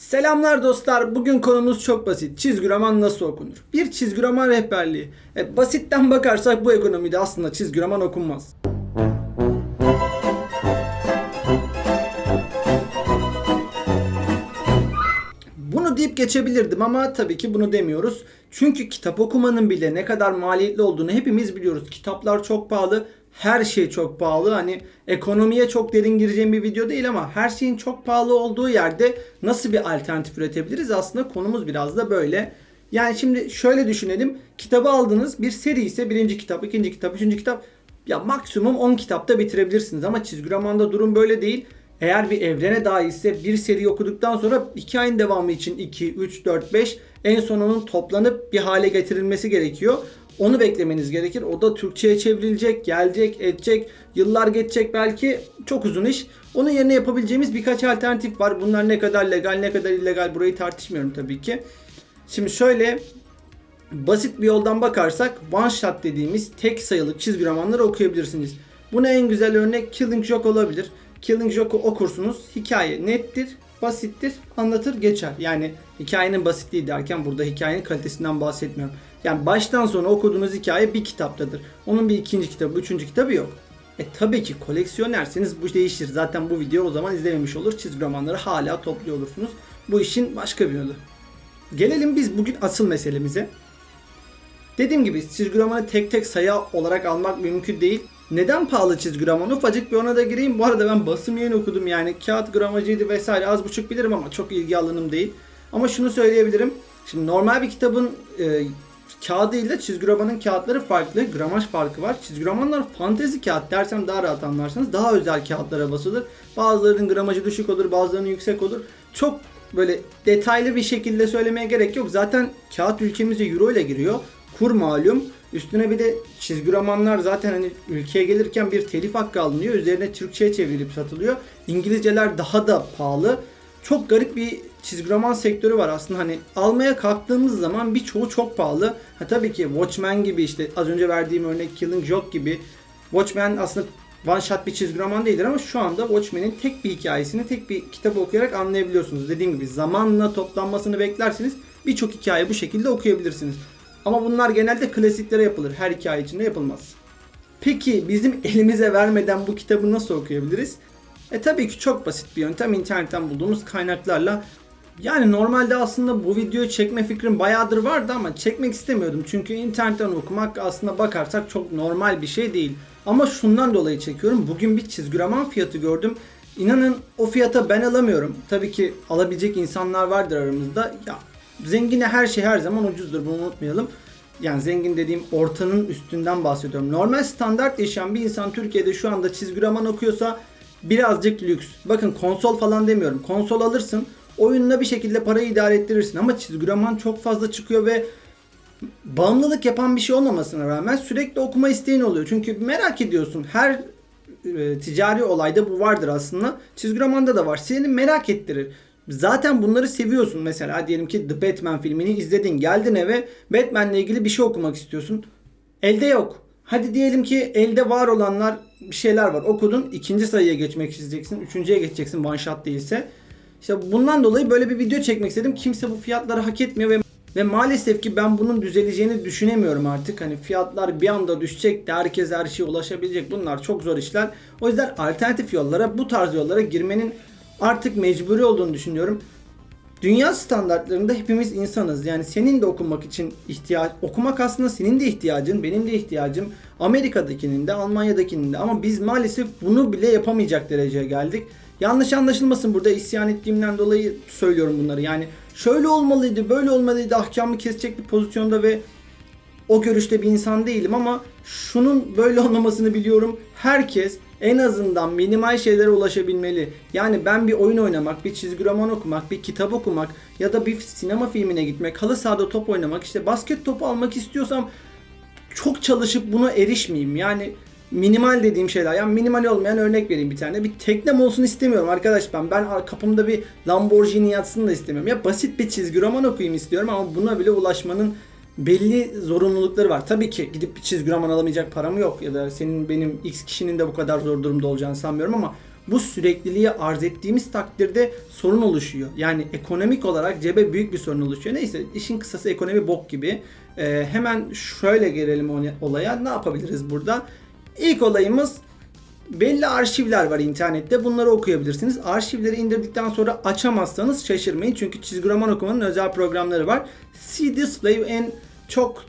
Selamlar dostlar. Bugün konumuz çok basit. Çizgi roman nasıl okunur? Bir çizgi roman rehberliği. E, basitten bakarsak bu ekonomide aslında çizgi roman okunmaz. Bunu deyip geçebilirdim ama tabii ki bunu demiyoruz. Çünkü kitap okumanın bile ne kadar maliyetli olduğunu hepimiz biliyoruz. Kitaplar çok pahalı, her şey çok pahalı. Hani ekonomiye çok derin gireceğim bir video değil ama her şeyin çok pahalı olduğu yerde nasıl bir alternatif üretebiliriz? Aslında konumuz biraz da böyle. Yani şimdi şöyle düşünelim. Kitabı aldınız. Bir seri ise birinci kitap, ikinci kitap, üçüncü kitap. Ya maksimum 10 kitapta bitirebilirsiniz ama çizgi romanda durum böyle değil. Eğer bir evrene dahilse bir seri okuduktan sonra hikayenin devamı için 2, 3, 4, 5 en son onun toplanıp bir hale getirilmesi gerekiyor. Onu beklemeniz gerekir. O da Türkçe'ye çevrilecek, gelecek, edecek, yıllar geçecek belki çok uzun iş. Onun yerine yapabileceğimiz birkaç alternatif var. Bunlar ne kadar legal, ne kadar illegal burayı tartışmıyorum tabii ki. Şimdi şöyle basit bir yoldan bakarsak one shot dediğimiz tek sayılı çizgi romanları okuyabilirsiniz. Buna en güzel örnek Killing Joke olabilir. Killing Joke'u okursunuz. Hikaye nettir, basittir, anlatır geçer. Yani hikayenin basitliği derken burada hikayenin kalitesinden bahsetmiyorum. Yani baştan sona okuduğunuz hikaye bir kitaptadır. Onun bir ikinci kitabı, üçüncü kitabı yok. E tabii ki koleksiyonerseniz bu değişir. Zaten bu video o zaman izlememiş olur. Çizgi romanları hala topluyor olursunuz. Bu işin başka bir yolu. Gelelim biz bugün asıl meselemize. Dediğim gibi çizgi romanı tek tek sayı olarak almak mümkün değil. Neden pahalı çizgi roman? Ufacık bir ona da gireyim. Bu arada ben basım yayın okudum yani kağıt gramajıydı vesaire az buçuk bilirim ama çok ilgi alanım değil. Ama şunu söyleyebilirim. Şimdi normal bir kitabın e, kağıdı ile çizgi romanın kağıtları farklı. Gramaj farkı var. Çizgi romanlar fantezi kağıt dersem daha rahat anlarsınız. Daha özel kağıtlara basılır. Bazılarının gramajı düşük olur, bazılarının yüksek olur. Çok böyle detaylı bir şekilde söylemeye gerek yok. Zaten kağıt ülkemize euro ile giriyor. Kur malum. Üstüne bir de çizgi romanlar zaten hani ülkeye gelirken bir telif hakkı alınıyor. Üzerine Türkçe'ye çevrilip satılıyor. İngilizceler daha da pahalı. Çok garip bir çizgi roman sektörü var aslında hani almaya kalktığımız zaman birçoğu çok pahalı. Ha tabii ki Watchmen gibi işte az önce verdiğim örnek Killing Joke gibi Watchmen aslında one shot bir çizgi roman değildir ama şu anda Watchmen'in tek bir hikayesini tek bir kitabı okuyarak anlayabiliyorsunuz. Dediğim gibi zamanla toplanmasını beklersiniz birçok hikaye bu şekilde okuyabilirsiniz. Ama bunlar genelde klasiklere yapılır. Her hikaye içinde yapılmaz. Peki bizim elimize vermeden bu kitabı nasıl okuyabiliriz? E tabii ki çok basit bir yöntem internetten bulduğumuz kaynaklarla. Yani normalde aslında bu videoyu çekme fikrim bayağıdır vardı ama çekmek istemiyordum. Çünkü internetten okumak aslında bakarsak çok normal bir şey değil. Ama şundan dolayı çekiyorum. Bugün bir çizgi roman fiyatı gördüm. İnanın o fiyata ben alamıyorum. Tabii ki alabilecek insanlar vardır aramızda. Ya zengine her şey her zaman ucuzdur bunu unutmayalım. Yani zengin dediğim ortanın üstünden bahsediyorum. Normal standart yaşayan bir insan Türkiye'de şu anda çizgi roman okuyorsa birazcık lüks. Bakın konsol falan demiyorum. Konsol alırsın. Oyunla bir şekilde parayı idare ettirirsin ama çizgi roman çok fazla çıkıyor ve bağımlılık yapan bir şey olmamasına rağmen sürekli okuma isteğin oluyor. Çünkü merak ediyorsun. Her e, ticari olayda bu vardır aslında. Çizgi romanda da var. Seni merak ettirir. Zaten bunları seviyorsun mesela diyelim ki The Batman filmini izledin geldin eve Batman'le ilgili bir şey okumak istiyorsun. Elde yok. Hadi diyelim ki elde var olanlar bir şeyler var okudun ikinci sayıya geçmek isteyeceksin üçüncüye geçeceksin one shot değilse. İşte bundan dolayı böyle bir video çekmek istedim. Kimse bu fiyatları hak etmiyor ve ve maalesef ki ben bunun düzeleceğini düşünemiyorum artık. Hani fiyatlar bir anda düşecek de herkes her şeye ulaşabilecek. Bunlar çok zor işler. O yüzden alternatif yollara, bu tarz yollara girmenin artık mecburi olduğunu düşünüyorum. Dünya standartlarında hepimiz insanız. Yani senin de okumak için ihtiyaç, okumak aslında senin de ihtiyacın, benim de ihtiyacım. Amerika'dakinin de, Almanya'dakinin de. Ama biz maalesef bunu bile yapamayacak dereceye geldik. Yanlış anlaşılmasın burada isyan ettiğimden dolayı söylüyorum bunları. Yani şöyle olmalıydı, böyle olmalıydı ahkamı kesecek bir pozisyonda ve o görüşte bir insan değilim ama şunun böyle olmamasını biliyorum. Herkes en azından minimal şeylere ulaşabilmeli. Yani ben bir oyun oynamak, bir çizgi roman okumak, bir kitap okumak ya da bir sinema filmine gitmek, halı sahada top oynamak, işte basket topu almak istiyorsam çok çalışıp buna erişmeyeyim. Yani minimal dediğim şeyler. Yani minimal olmayan örnek vereyim bir tane. Bir teknem olsun istemiyorum arkadaş ben. Ben kapımda bir Lamborghini yatsın da istemiyorum. Ya basit bir çizgi roman okuyayım istiyorum ama buna bile ulaşmanın belli zorunlulukları var. Tabii ki gidip bir çizgi roman alamayacak param yok ya da senin benim X kişinin de bu kadar zor durumda olacağını sanmıyorum ama bu sürekliliği arz ettiğimiz takdirde sorun oluşuyor. Yani ekonomik olarak cebe büyük bir sorun oluşuyor. Neyse işin kısası ekonomi bok gibi. Ee, hemen şöyle gelelim olaya. Ne yapabiliriz burada? İlk olayımız belli arşivler var internette. Bunları okuyabilirsiniz. Arşivleri indirdikten sonra açamazsanız şaşırmayın. Çünkü çizgi roman okumanın özel programları var. C-Display en çok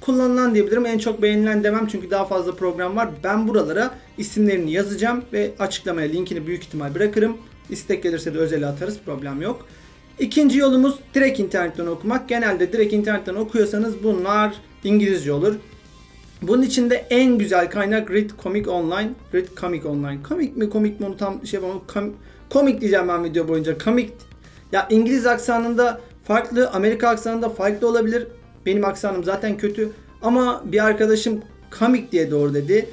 kullanılan diyebilirim. En çok beğenilen demem çünkü daha fazla program var. Ben buralara isimlerini yazacağım ve açıklamaya linkini büyük ihtimal bırakırım. İstek gelirse de özel atarız. Problem yok. İkinci yolumuz direkt internetten okumak. Genelde direkt internetten okuyorsanız bunlar İngilizce olur. Bunun içinde en güzel kaynak Read Comic Online. Read Comic Online. Komik mi komik mi onu tam şey yapamam. Kom- komik diyeceğim ben video boyunca. Komik. Ya İngiliz aksanında farklı, Amerika aksanında farklı olabilir. Benim aksanım zaten kötü. Ama bir arkadaşım komik diye doğru dedi.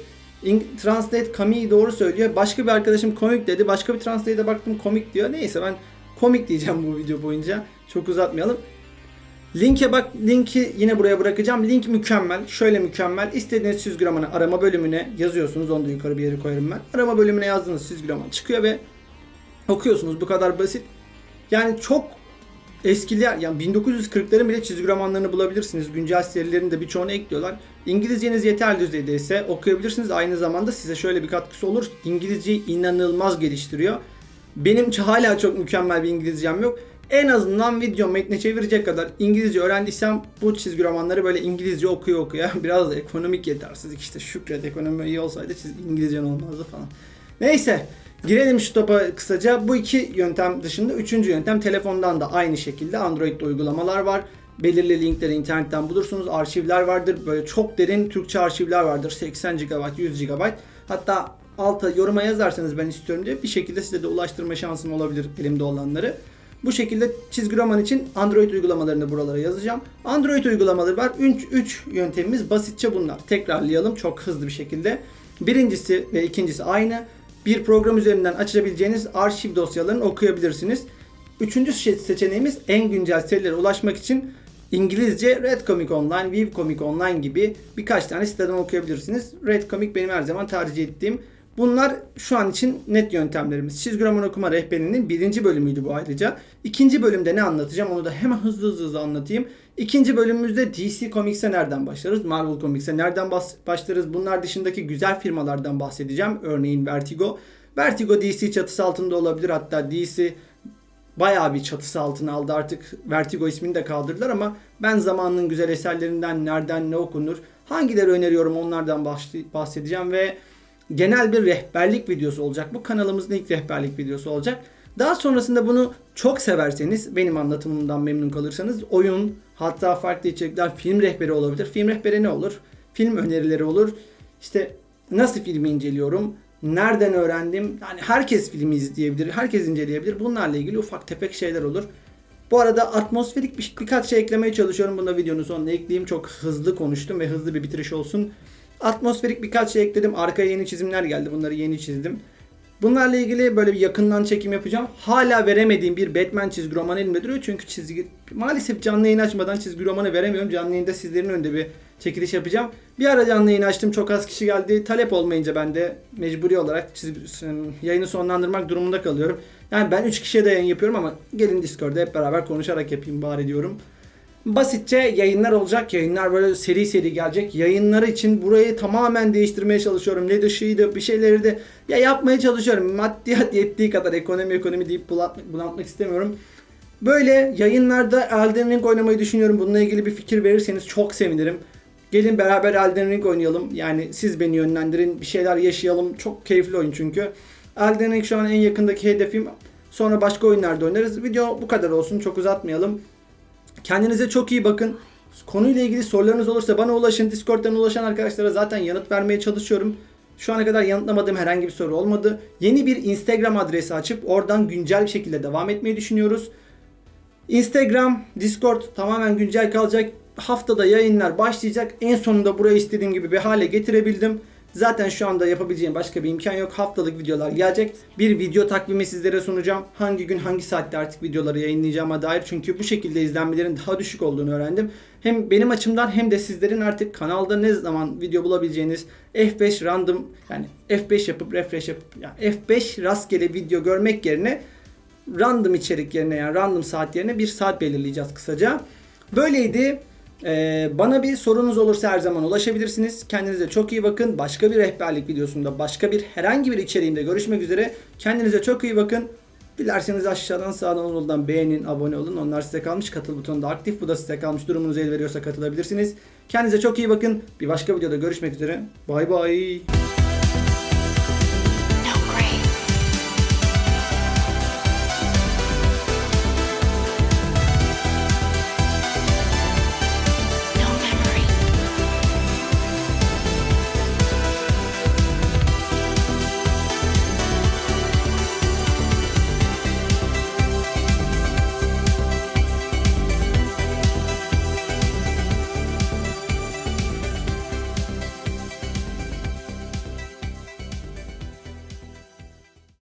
Translate komik doğru söylüyor. Başka bir arkadaşım komik dedi. Başka bir translate'e baktım komik diyor. Neyse ben komik diyeceğim bu video boyunca. Çok uzatmayalım. Linke bak linki yine buraya bırakacağım. Link mükemmel. Şöyle mükemmel. İstediğiniz çizgi romanı arama bölümüne yazıyorsunuz. Onu da yukarı bir yere koyarım ben. Arama bölümüne yazdığınız çizgi roman çıkıyor ve okuyorsunuz. Bu kadar basit. Yani çok eskiler yani 1940'ların bile çizgi romanlarını bulabilirsiniz. Güncel serilerin de birçoğunu ekliyorlar. İngilizceniz yeterli düzeyde ise okuyabilirsiniz. Aynı zamanda size şöyle bir katkısı olur. İngilizceyi inanılmaz geliştiriyor. Benim hala çok mükemmel bir İngilizcem yok. En azından video metne çevirecek kadar İngilizce öğrendiysem bu çizgi romanları böyle İngilizce okuyor okuya biraz da ekonomik yetersizlik işte şükret ekonomi iyi olsaydı çizgi İngilizcen olmazdı falan. Neyse girelim şu topa kısaca. Bu iki yöntem dışında üçüncü yöntem telefondan da aynı şekilde Android'de uygulamalar var. Belirli linkleri internetten bulursunuz. Arşivler vardır. Böyle çok derin Türkçe arşivler vardır. 80 GB, 100 GB. Hatta alta yoruma yazarsanız ben istiyorum diye bir şekilde size de ulaştırma şansım olabilir elimde olanları. Bu şekilde çizgi roman için Android uygulamalarını buralara yazacağım. Android uygulamaları var. 3 3 yöntemimiz basitçe bunlar. Tekrarlayalım çok hızlı bir şekilde. Birincisi ve ikincisi aynı. Bir program üzerinden açabileceğiniz arşiv dosyalarını okuyabilirsiniz. Üçüncü seçeneğimiz en güncel serilere ulaşmak için İngilizce Red Comic Online, Viv Comic Online gibi birkaç tane siteden okuyabilirsiniz. Red Comic benim her zaman tercih ettiğim. Bunlar şu an için net yöntemlerimiz. Çizgi roman okuma rehberinin birinci bölümüydü bu ayrıca. İkinci bölümde ne anlatacağım onu da hemen hızlı hızlı, anlatayım. İkinci bölümümüzde DC Comics'e nereden başlarız? Marvel Comics'e nereden başlarız? Bunlar dışındaki güzel firmalardan bahsedeceğim. Örneğin Vertigo. Vertigo DC çatısı altında olabilir. Hatta DC bayağı bir çatısı altına aldı. Artık Vertigo ismini de kaldırdılar ama ben zamanının güzel eserlerinden nereden ne okunur, hangileri öneriyorum onlardan bahs- bahsedeceğim ve genel bir rehberlik videosu olacak. Bu kanalımızın ilk rehberlik videosu olacak. Daha sonrasında bunu çok severseniz, benim anlatımımdan memnun kalırsanız oyun, hatta farklı içerikler, film rehberi olabilir. Film rehberi ne olur? Film önerileri olur. İşte nasıl filmi inceliyorum, nereden öğrendim? Yani herkes filmi izleyebilir, herkes inceleyebilir. Bunlarla ilgili ufak tefek şeyler olur. Bu arada atmosferik bir, birkaç şey eklemeye çalışıyorum. Bunu da videonun sonuna ekleyeyim. Çok hızlı konuştum ve hızlı bir bitiriş olsun. Atmosferik birkaç şey ekledim. Arkaya yeni çizimler geldi. Bunları yeni çizdim. Bunlarla ilgili böyle bir yakından çekim yapacağım. Hala veremediğim bir Batman çizgi romanı elimde duruyor. Çünkü çizgi maalesef canlı yayın açmadan çizgi romanı veremiyorum. Canlı yayında sizlerin önünde bir çekiliş yapacağım. Bir ara canlı yayın açtım. Çok az kişi geldi. Talep olmayınca ben de mecburi olarak çizgi, yayını sonlandırmak durumunda kalıyorum. Yani ben 3 kişiye de yayın yapıyorum ama gelin Discord'da hep beraber konuşarak yapayım bari diyorum. Basitçe yayınlar olacak. Yayınlar böyle seri seri gelecek. Yayınları için burayı tamamen değiştirmeye çalışıyorum. Ne dışıydı bir şeyleri de ya yapmaya çalışıyorum. Maddiyat yettiği kadar ekonomi ekonomi deyip bulatmak, istemiyorum. Böyle yayınlarda Elden Ring oynamayı düşünüyorum. Bununla ilgili bir fikir verirseniz çok sevinirim. Gelin beraber Elden Ring oynayalım. Yani siz beni yönlendirin. Bir şeyler yaşayalım. Çok keyifli oyun çünkü. Elden Ring şu an en yakındaki hedefim. Sonra başka oyunlarda oynarız. Video bu kadar olsun. Çok uzatmayalım. Kendinize çok iyi bakın. Konuyla ilgili sorularınız olursa bana ulaşın. Discord'dan ulaşan arkadaşlara zaten yanıt vermeye çalışıyorum. Şu ana kadar yanıtlamadığım herhangi bir soru olmadı. Yeni bir Instagram adresi açıp oradan güncel bir şekilde devam etmeyi düşünüyoruz. Instagram, Discord tamamen güncel kalacak. Haftada yayınlar başlayacak. En sonunda burayı istediğim gibi bir hale getirebildim. Zaten şu anda yapabileceğim başka bir imkan yok. Haftalık videolar gelecek. Bir video takvimi sizlere sunacağım. Hangi gün hangi saatte artık videoları yayınlayacağıma dair. Çünkü bu şekilde izlenmelerin daha düşük olduğunu öğrendim. Hem benim açımdan hem de sizlerin artık kanalda ne zaman video bulabileceğiniz F5 random yani F5 yapıp refresh yapıp yani F5 rastgele video görmek yerine random içerik yerine yani random saat yerine bir saat belirleyeceğiz kısaca. Böyleydi. Ee, bana bir sorunuz olursa her zaman ulaşabilirsiniz. Kendinize çok iyi bakın. Başka bir rehberlik videosunda, başka bir herhangi bir içeriğimde görüşmek üzere. Kendinize çok iyi bakın. Dilerseniz aşağıdan sağdan soldan beğenin, abone olun. Onlar size kalmış. Katıl butonu da aktif. Bu da size kalmış. Durumunuz el veriyorsa katılabilirsiniz. Kendinize çok iyi bakın. Bir başka videoda görüşmek üzere. Bay bay.